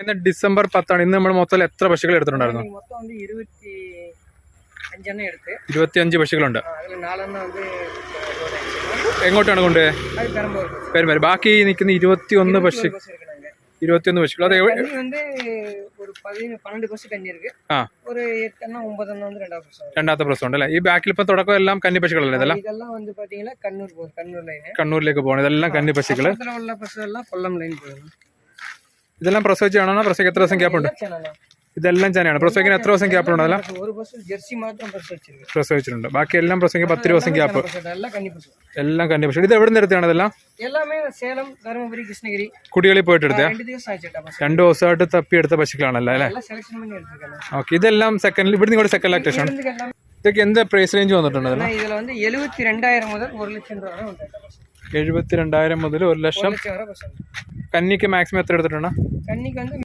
ഇന്ന് ഡിസംബർ പത്താണ്. ഇന്ന് നമ്മൾ മൊത്തം എത്ര പശുക്കൾ എടുത്തിട്ടുണ്ടായിരുന്നു? ഇരുപത്തി അഞ്ചെണ്ണം ഇരുപത്തിയഞ്ച് പശുക്കളുണ്ട്. എങ്ങോട്ടാണ് കൊണ്ട്? പെരുമാറി ബാക്കി നിൽക്കുന്ന ഇരുപത്തി ഒന്ന് പശു ഇരുപത്തിയൊന്ന് പശുക്കൾ. അതെ രണ്ടാമത്തെ പ്രസവം ഉണ്ട് അല്ലെ? ഈ ബാക്കിൽ ഇപ്പൊ തുടക്കം എല്ലാം കന്നി പശുക്കളല്ലേ ഇതെല്ലാം? കണ്ണൂർ കണ്ണൂരിലേക്ക്. പോകണം. ഇതെല്ലാം കന്നി പശുക്കൾ കൊല്ലം ലൈൻ പോകുന്നു. ഇതെല്ലാം പ്രസവിച്ചാണോ പ്രസവിക്ക് എത്ര ദിവസം ഗ്യാപ്പ് ഉണ്ട് ഇതെല്ലാം ചനയാണ് പ്രസവിക്കാൻ എത്ര ദിവസം ഗ്യാപ്പ് ഉണ്ട് പ്രസവിച്ചിട്ടുണ്ട്. ബാക്കി എല്ലാം പ്രസവിക്കാൻ പത്ത് ദിവസം ഗ്യാപ്പ്. എല്ലാം കന്നി പശു ഇത് എവിടെ നിന്ന് എടുത്താണ് ഇതെല്ലാം സേലം ധർമ്മപുരി കൃഷ്ണഗിരി. കുട്ടികളിൽ പോയിട്ട് എടുത്ത രണ്ട് ദിവസമായിട്ട് തപ്പിയെടുത്ത പശുക്കളാണല്ലോ അല്ലേ? ഓക്കെ ഇതെല്ലാം സെക്കൻഡ് ഇവിടെ നിങ്ങളുടെ സെക്കൻഡ് ലാക്ടേഷൻ ഇതൊക്കെ എന്ത് പ്രൈസ് റേഞ്ച് വന്നിട്ടുണ്ട് ഇതിൽ എഴുപത്തി രണ്ടായിരം മുതൽ ഒരു ലക്ഷം രൂപ എഴുപത്തി രണ്ടായിരം മുതൽ ഒരു ലക്ഷം. കന്നിക്ക് മാക്സിമം എത്ര എടുത്തിട്ടുണ്ട്? കന്നിക്ക്